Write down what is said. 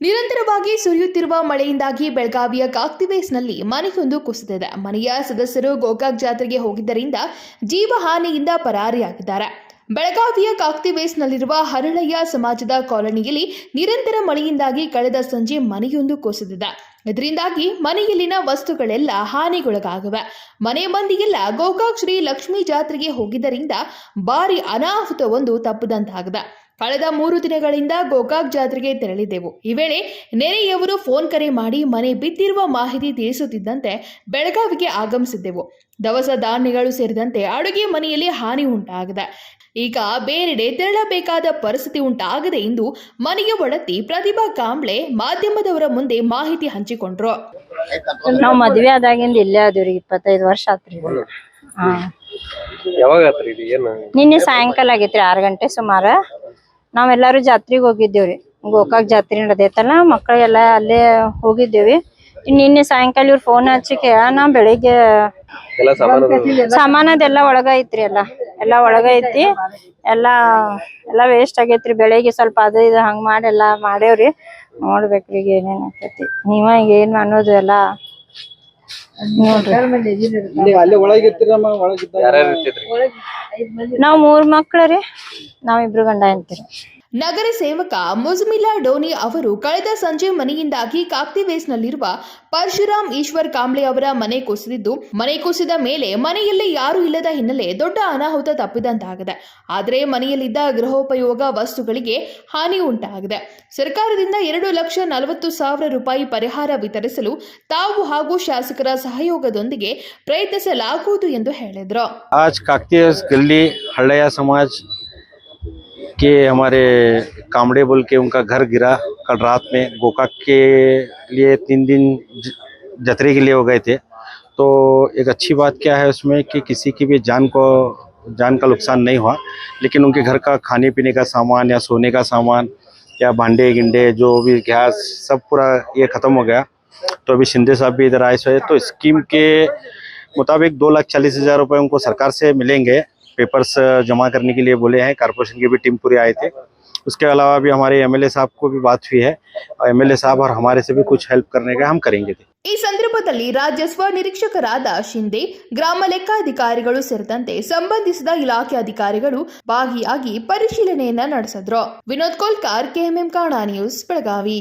ನಿರಂತರವಾಗಿ ಸುರಿಯುತ್ತಿರುವ ಮಳೆಯಿಂದಾಗಿ ಬೆಳಗಾವಿಯ ಕಾಕ್ತಿವೇಸ್ನಲ್ಲಿ ಮನೆಯೊಂದು ಕುಸಿದಿದೆ. ಮನೆಯ ಸದಸ್ಯರು ಗೋಕಾಕ್ ಜಾತ್ರೆಗೆ ಹೋಗಿದ್ದರಿಂದ ಜೀವಹಾನಿಯಿಂದ ಪರಾರಿಯಾಗಿದ್ದಾರೆ. ಬೆಳಗಾವಿಯ ಕಾಕ್ತಿವೇಸ್ನಲ್ಲಿರುವ ಹರಳಯ್ಯ ಸಮಾಜದ ಕಾಲೋನಿಯಲ್ಲಿ ನಿರಂತರ ಮಳೆಯಿಂದಾಗಿ ಕಳೆದ ಸಂಜೆ ಮನೆಯೊಂದು ಕುಸಿದಿದೆ. ಇದರಿಂದಾಗಿ ಮನೆಯಲ್ಲಿನ ವಸ್ತುಗಳೆಲ್ಲ ಹಾನಿಗೊಳಗಾಗಿವೆ. ಮನೆ ಮಂದಿಗೆಲ್ಲ ಗೋಕಾಕ್ ಶ್ರೀ ಲಕ್ಷ್ಮೀ ಜಾತ್ರೆಗೆ ಹೋಗಿದ್ದರಿಂದ ಭಾರಿ ಅನಾಹುತವೊಂದು ತಪ್ಪದಂತಾಗಿದೆ. ಕಳೆದ ಮೂರು ದಿನಗಳಿಂದ ಗೋಕಾಕ್ ಜಾತ್ರೆಗೆ ತೆರಳಿದ್ದೆವು. ಈ ವೇಳೆ ನೆರೆಯವರು ಫೋನ್ ಕರೆ ಮಾಡಿ ಮನೆ ಬಿದ್ದಿರುವ ಮಾಹಿತಿ ತಿಳಿಸುತ್ತಿದ್ದಂತೆ ಬೆಳಗಾವಿಗೆ ಆಗಮಿಸಿದ್ದೆವು. ದವಸ ಧಾನ್ಯಗಳು ಸೇರಿದಂತೆ ಅಡುಗೆ ಮನೆಯಲ್ಲಿ ಹಾನಿ ಉಂಟಾಗಿದೆ. ಈಗ ಬೇರೆಡೆ ತೆರಳಬೇಕಾದ ಪರಿಸ್ಥಿತಿ ಉಂಟಾಗಿದೆ ಎಂದು ಮನೆಯ ಒಡತಿ ಪ್ರತಿಭಾ ಕಾಂಬ್ಳೆ ಮಾಧ್ಯಮದವರ ಮುಂದೆ ಮಾಹಿತಿ ಹಂಚಿಕೊಂಡ್ರು. ನಾವು ಮದುವೆ ಆದಾಗಿಂದ ಇಲ್ಲೇ ಆದ್ರಿ ಇಪ್ಪತ್ತೈದು ವರ್ಷ ಆತ್ರಿ. ಹಾ. ಯಾವಾಗ ಆತ್ರಿ ಇದು? ಏನ್? ನಿನ್ನೆ ಸಾಯಂಕಾಲ ಆಗೈತ್ರಿ ಆರು ಗಂಟೆ ಸುಮಾರ. ನಾವೆಲ್ಲಾರು ಜಾತ್ರೆಗೆ ಹೋಗಿದ್ದೇವ್ರಿ. ಗೋಕಾಕ್ ಜಾತ್ರೆ ನಡೆದೈತಲ್ಲ ಮಕ್ಕಳೆಲ್ಲ ಅಲ್ಲೇ ಹೋಗಿದ್ದೇವಿ. ನಿನ್ನೆ ಸಾಯಂಕಾಲ ಇವ್ರ ಫೋನ್ ಹಚ್ಚಿ ಕೇಳ ಬೆಳಿಗ್ಗೆ ಸಾಮಾನದೆಲ್ಲ ಒಳಗ ಐತ್ರಿ ಎಲ್ಲ. ಎಲ್ಲಾ ಒಳಗ ಐತಿ ಎಲ್ಲಾ ಎಲ್ಲಾ ವೇಸ್ಟ್ ಆಗೈತ್ರಿ. ಬೆಳಿಗ್ಗೆ ಸ್ವಲ್ಪ ಅದು ಇದು ಹಂಗ್ ಮಾಡಿ ಎಲ್ಲಾ ಮಾಡೇವ್ರಿ ನೋಡ್ಬೇಕ್ರಿ ಈಗ ಏನೇನ್ ಆಕೈತಿ ನೀವ ಏನ್ ಅನ್ನೋದು ಎಲ್ಲಾ ನೋಡ್ರಿ. ಅಲ್ಲೇ ಒಳಗಿರ್ತೀರಮ್ಮ ಒಳಗಿದ್ದಾಗ ಯಾರ್ಯಾರು ಇರ್ತಿದ್ರಿ? ನಾವ್ ಮೂರ್ ಮಕ್ಳ ರೀ. ನಾವಿಬ್ರು ಗಂಡ ಅಂತೀರಿ ನಗರ ಸೇವಕ ಮುಜ್ಮಿಲಾ ಡೋನಿ ಅವರು ಕಳೆದ ಸಂಜೆ ಮನೆಯಿಂದಾಗಿ ಕಾಕ್ತಿವೇಸ್ನಲ್ಲಿರುವ ಪರಶುರಾಮ್ ಈಶ್ವರ್ ಕಾಂಬ್ಳೆ ಅವರ ಮನೆ ಕುಸಿದಿದ್ದು, ಮನೆ ಕುಸಿದ ಮೇಲೆ ಮನೆಯಲ್ಲಿ ಯಾರೂ ಇಲ್ಲದ ಹಿನ್ನೆಲೆ ದೊಡ್ಡ ಅನಾಹುತ ತಪ್ಪಿದಂತಾಗಿದೆ. ಆದರೆ ಮನೆಯಲ್ಲಿದ್ದ ಗೃಹೋಪಯೋಗ ವಸ್ತುಗಳಿಗೆ ಹಾನಿ ಉಂಟಾಗಿದೆ. ಸರ್ಕಾರದಿಂದ ಎರಡು ಲಕ್ಷ ನಲವತ್ತು ಸಾವಿರ ರೂಪಾಯಿ ಪರಿಹಾರ ವಿತರಿಸಲು ತಾವು ಹಾಗೂ ಶಾಸಕರ ಸಹಯೋಗದೊಂದಿಗೆ ಪ್ರಯತ್ನಿಸಲಾಗುವುದು ಎಂದು ಹೇಳಿದರು. आज के हमारे कामड़े बोल के उनका घर गिरा कल रात में। गोका के लिए तीन दिन जतरे के लिए हो गए थे। तो एक अच्छी बात क्या है उसमें कि किसी की भी जान को, जान का नुकसान नहीं हुआ, लेकिन उनके घर का खाने पीने का सामान या सोने का सामान या भांडे गिंडे जो भी गैस सब पूरा ये ख़त्म हो गया। तो अभी शिंदे साहब भी इधर आए हुए तो स्कीम के मुताबिक दो लाख चालीस हज़ार रुपये उनको सरकार से मिलेंगे। पेपर्स जमा करने के लिए बोले हैं कारपोरेशन की भी टीम पूरी आए थे उसके अलावा भी हमारे एमएलए साहब को भी बात हुई है और एमएलए साहब और हमारे से भी कुछ हेल्प करने का हम करेंगे ಈ ಸಂದರ್ಭದಲ್ಲಿ ರಾಜಸ್ವ ನಿರೀಕ್ಷಕರಾದ ಶಿಂದೆ ಗ್ರಾಮ ಲೆಕ್ಕಾಧಿಕಾರಿಗಳು ಸೇರಿದಂತೆ ಸಂಬಂಧಿಸಿದ ಇಲಾಖೆ ಅಧಿಕಾರಿಗಳು ಭಾಗಿಯಾಗಿ ಪರಿಶೀಲನೆಯನ್ನ ನಡೆಸಿದ್ರು ವಿನೋದ್ ಕೋಲ್ಕಾರ್ ಕೆಎಂಎಂ ಕಾಣಾ ನ್ಯೂಸ್ ಬೆಳಗಾವಿ